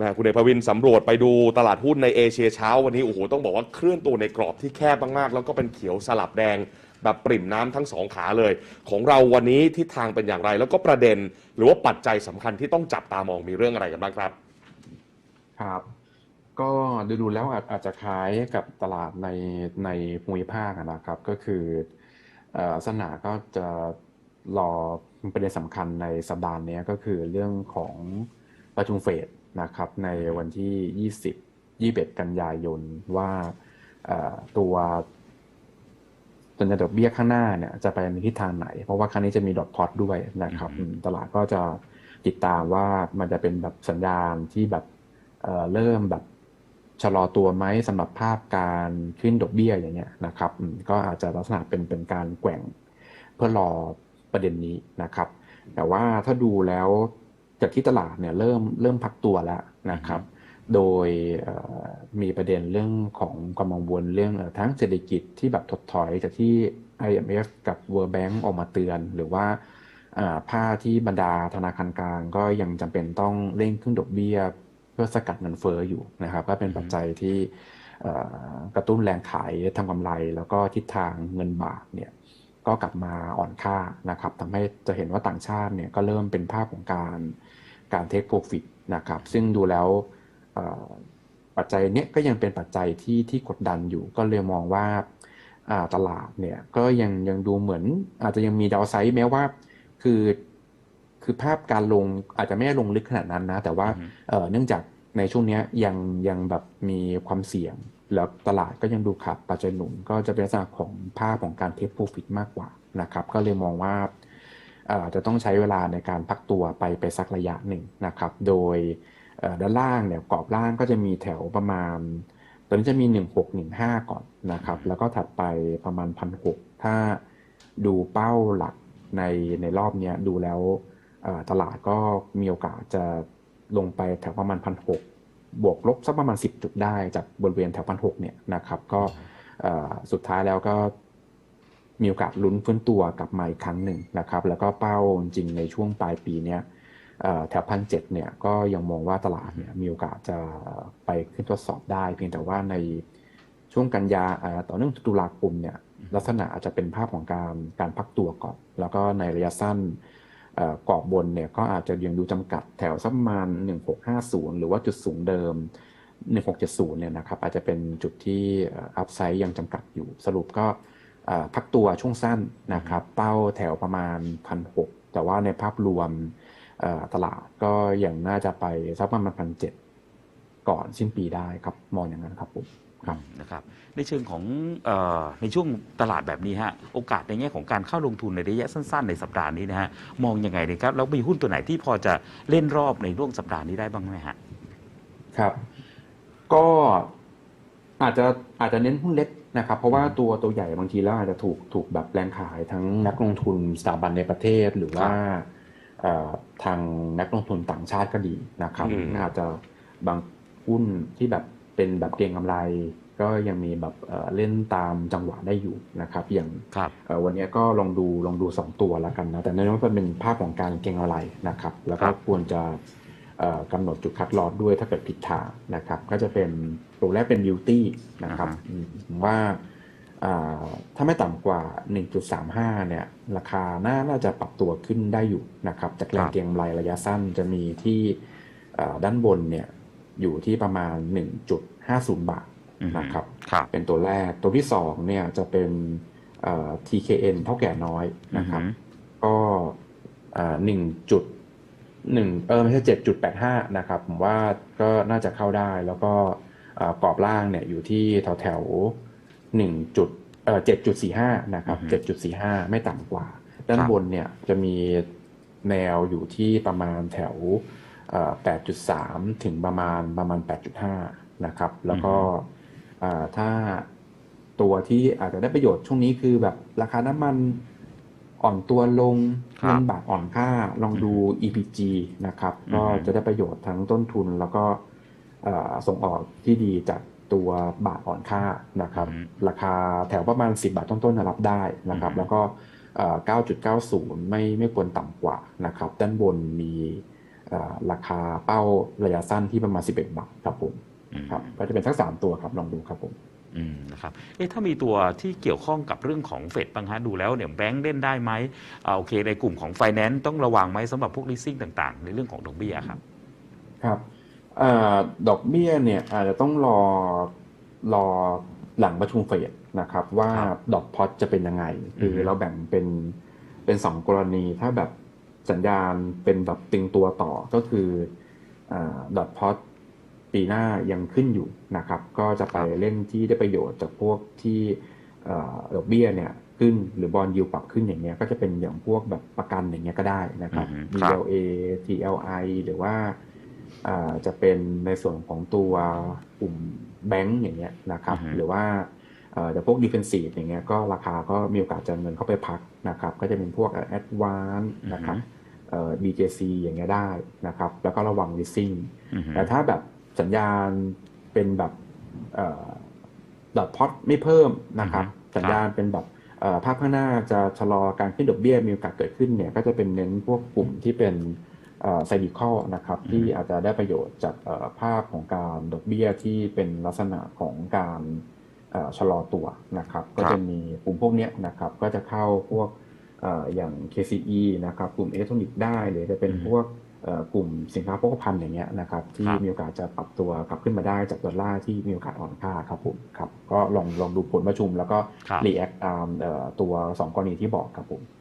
นะคุณเอกพวินสำรวจไปดูตลาดหุ้นในเอเชียเช้าวันนี้โอ้โหต้องบอกว่าเคลื่อนตัวในกรอบที่แคบมากๆ แล้วก็เป็นเขียวสลับแดง แบบปริ่มน้ำทั้งสองขาเลย ของเราวันนี้ทิศทางเป็นอย่างไร แล้วก็ประเด็น หรือว่าปัจจัยสำคัญที่ต้องจับตามองมีเรื่องอะไรกันบ้างครับ ครับ ก็ดูดูแล้วอาจอาจจะคล้ายกับตลาดในในภูมิภาคอะนะครับ ก็คือเอ่อลักษณะก็จะรอประเด็นสำคัญในสัปดาห์นี้ก็คือเรื่องของ ประชุมเฟดนะครับในวันที่ 20 21 กันยายนว่าเอ่อตัวตัวดอกเบี้ยข้างหน้าเนี่ยจะไปในทิศทางไหน เพราะว่าครั้งนี้จะมีดอทพอตด้วยนะครับอืมอืมตลาดก็จะติดตามว่ามันจะเป็นแบบสัญญาณที่แบบเอ่อเริ่มแบบชะลอตัวไหมสำหรับภาพการขึ้นดอกเบี้ยอย่างเงี้ยนะครับอืมก็อาจจะลักษณะเป็นเป็นการแกว่งเพื่อรอประเด็นนี้นะครับ แต่ว่าถ้าดูแล้ว จากที่ตลาดเนี่ยเริ่มเริ่มพักตัวแล้วนะครับ โดยเอ่อมีประเด็นเรื่องของความกังวลเรื่องเอ่อทั้งเศรษฐกิจที่แบบถดถอยจากที่ IMF กับ World Bank ออกมาเตือน หรือว่าอ่าผ้าที่บรรดาธนาคารกลางก็ยังจำเป็นต้องเร่งขึ้นดอกเบี้ย เพื่อสกัดเงินเฟ้ออยู่นะครับ ก็เป็นปัจจัยที่เอ่อกระตุ้นแรงขายทำกำไร แล้วก็ทิศทางเงินบาทเนี่ย ก็กลับมาอ่อนค่านะครับทำให้จะเห็นว่าต่างชาติเนี่ยก็เริ่มเป็นภาพของการการเทคโปรฟิตนะครับ ซึ่งดูแล้วเอ่อปัจจัยเนี้ยก็ยังเป็นปัจจัยที่ที่กดดันอยู่ก็เลยมองว่าอ่าตลาดเนี่ยก็ยังยังดูเหมือนอาจจะยังมีดาวไซด์แม้ว่าคือคือภาพการลงอาจจะไม่ได้ลงลึกขนาดนั้นนะ แต่ว่าอือฮึเอ่อเนื่องจากในช่วงเนี้ยยังยังแบบมีความเสี่ยง แล้วตลาดก็ยังดูขาดปัจจัยหนุนก็จะเป็นลักษณะของภาพของการเทคโปรฟิตมากกว่านะครับก็เลยมองว่าอ่อจะต้องใช้เวลาในการพักตัวไปไปสักระยะหนึ่งนะครับ โดยด้านล่างเนี่ยกรอบล่างก็จะมีแถวประมาณตอนนี้จะมี 1615 ก่อนนะครับ แล้วก็ถัดไปประมาณ 1,600 ถ้าดูเป้าหลักในในรอบนี้ดูแล้วตลาดก็มีโอกาสจะลงไปแถวประมาณ 1,600 บวกลบสักประมาณ 10 จุดได้จากบริเวณแถว1,600เนี่ยนะครับ ก็สุดท้ายแล้วก็มีโอกาสลุ้นฟื้นตัวกลับมาอีกครั้งหนึ่งนะครับ แล้วก็เป้าจริงในช่วงปลายปีเนี้ยแถวพันเจ็ดเนี่ยก็ยังมองว่าตลาดเนี่ยมีโอกาสจะไปขึ้นทดสอบได้ เพียงแต่ว่าในช่วงกันยาต่อเนื่องตุลาคมเนี่ยลักษณะอาจจะเป็นภาพของการการพักตัวก่อน แล้วก็ในระยะสั้น กรอบบนเนี่ยก็อาจจะยังดูจำกัดแถวสักประมาณ 1650 หรือว่าจุดสูงเดิม 1670 เนี่ยนะครับอาจจะเป็นจุดที่อัพไซด์ยังจำกัดอยู่ สรุปก็พักตัวช่วงสั้นนะครับเป้าแถวประมาณ 1,600 แต่ว่าในภาพรวมตลาดก็ยังน่าจะไปสักประมาณพันเจ็ดก่อนสิ้นปีได้ครับ มองอย่างนั้นครับผม ครับ นะครับในเชิงของเออในช่วงตลาดแบบนี้ฮะโอกาสในแง่ของการเข้าลงทุนในระยะสั้น ๆ ในสัปดาห์นี้นะฮะมองยังไงดีครับแล้วมีหุ้นตัวไหนที่พอจะเล่นรอบในร่วงสัปดาห์นี้ได้บ้างไหมฮะครับ ก็อาจจะอาจจะเน้นหุ้นเล็กนะครับ เพราะว่าตัวตัวใหญ่บางทีแล้วอาจจะถูกถูกแบบแรงขายทั้งนักลงทุนสถาบันในประเทศหรือว่าเอ่อทางนักลงทุนต่างชาติก็ดีนะครับอืมอาจจะบางหุ้นที่แบบ เป็นแบบเก็งกำไร ก็ยังมีแบบเอ่อเล่นตามจังหวะได้อยู่นะครับอย่างครับเอ่อวันนี้ก็ลองดูลองดู 2 ตัวแล้วกันนะแต่ในนั้นมันเป็นภาพของการเก็งอะไรนะครับ แล้วก็ครับควรจะเอ่อกำหนดจุดคัดลอสด้วยถ้าเกิดผิดทางนะครับ ก็จะเป็นตัวแรกเป็น beauty นะครับอืมผมว่าอ่าถ้าไม่ต่ำกว่า 1.35 เนี่ย ราคาน่าน่าจะปรับตัวขึ้นได้อยู่นะครับจากแรงเก็งกำไรระยะสั้นจะมีที่เอ่อด้านบนเนี่ย อยู่ที่ประมาณ 1.50 บาทอืมนะครับครับเป็นตัวแรกตัวที่สองเนี่ยจะเป็นเอ่อ TKN เท่าแก่น้อยนะครับอือฮึก็หนึ่งจุดหนึ่งเออไม่ใช่เจ็ดจุดแปดห้านะครับ ผมว่าก็น่าจะเข้าได้แล้วก็เอ่อกรอบล่างเนี่ยอยู่ที่แถวแถวหนึ่งจุดเอ่อเจ็ดจุดสี่ห้านะครับเจ็ดจุดสี่ห้าไม่ต่ำกว่า ด้านบนเนี่ยจะมีแนวอยู่ที่ประมาณแถว แปดจุดสามถึงประมาณประมาณแปดจุดห้านะครับ แล้วก็อ่าถ้าตัวที่อาจจะได้ประโยชน์ช่วงนี้คือแบบราคาน้ำมันอ่อนตัวลงครับเงินบาทอ่อนค่าลองดู EPG นะครับอือฮึก็จะได้ประโยชน์ทั้งต้นทุนแล้วก็เอ่อส่งออกที่ดีจากตัวบาทอ่อนค่านะครับอืมราคาแถวประมาณ 10 บาทต้นๆนะรับได้นะครับอือฮึแล้วก็เอ่อ9.90 ไม่ไม่ควรต่ำกว่านะครับ ด้านบนมีเอ่อ ราคาเป้าระยะสั้นที่ประมาณ 11 บาทครับผมอืมครับก็จะเป็นทั้งสามตัวครับลองดูครับผมอืมนะครับเอ๊ะถ้ามีตัวที่เกี่ยวข้องกับเรื่องของเฟดบ้างฮะดูแล้วเนี่ยแบงก์เล่นได้ไหมอ่าโอเค ในกลุ่มของไฟแนนซ์ต้องระวังไหมสำหรับพวก leasing ต่าง ๆ ในเรื่องของดอกเบี้ยครับ ครับเอ่อดอกเบี้ยเนี่ยอาจจะต้องรอรอหลังประชุมเฟดนะครับ ว่าครับดอกพอตจะเป็นยังไง คืออฮึเราแบ่งเป็นเป็นสองกรณีถ้าแบบ สัญญาณเป็นแบบตึงตัวต่อก็คือดอกพอตปีหน้ายังขึ้นอยู่นะครับ ก็จะไปเล่นที่ได้ประโยชน์จากพวกที่เอ่อดอกเบี้ยเนี่ยขึ้นหรือบอลยูปรับขึ้นอย่างเงี้ยก็จะเป็นอย่างพวกแบบประกันอย่างเงี้ยก็ได้นะครับอือฮึครับ DLA TLI หรือว่าอ่าจะเป็นในส่วนของตัวกลุ่มแบงก์อย่างเงี้ยนะครับอือฮึหรือว่าเอ่อ แต่พวกดิเฟนซีฟอย่างเงี้ยก็ราคาก็มีโอกาสจะเงินเข้าไปพักนะครับก็จะเป็นพวกแอดวานนะครับเอ่อ BJC อย่างเงี้ยได้นะครับ แล้วก็ระวัง leasing อือฮึแต่ถ้าแบบสัญญาณเป็นแบบดอทพอตไม่เพิ่มนะครับอือฮึสัญญาณเป็นแบบเอ่อภาพข้างหน้าจะชะลอการขึ้นดอกเบี้ยมีโอกาสเกิดขึ้นเนี่ย ก็จะเป็นเน้นพวกกลุ่มที่เป็นไซดิคอลนะครับอือฮึที่อาจจะได้ประโยชน์จากเอ่อภาพของการดอกเบี้ยที่เป็นลักษณะของการเอ่อ ชะลอตัวนะครับก็จะมีกลุ่มพวกเนี้ยนะครับก็จะเข้าพวกเอ่ออย่าง KCE นะครับกลุ่มอิเล็กทรอนิกส์ได้หรือจะเป็นพวกเอ่อกลุ่มสินค้าโภคภัณฑ์อย่างเงี้ยนะครับที่ครับมีโอกาสจะปรับตัวกลับขึ้นมาได้จากดอลลาร์ที่มีโอกาสอ่อนค่าครับผมครับก็ลองลองดูผลประชุมแล้วก็ครับรีแอคตามเอ่อตัวสองกรณีที่บอกครับผม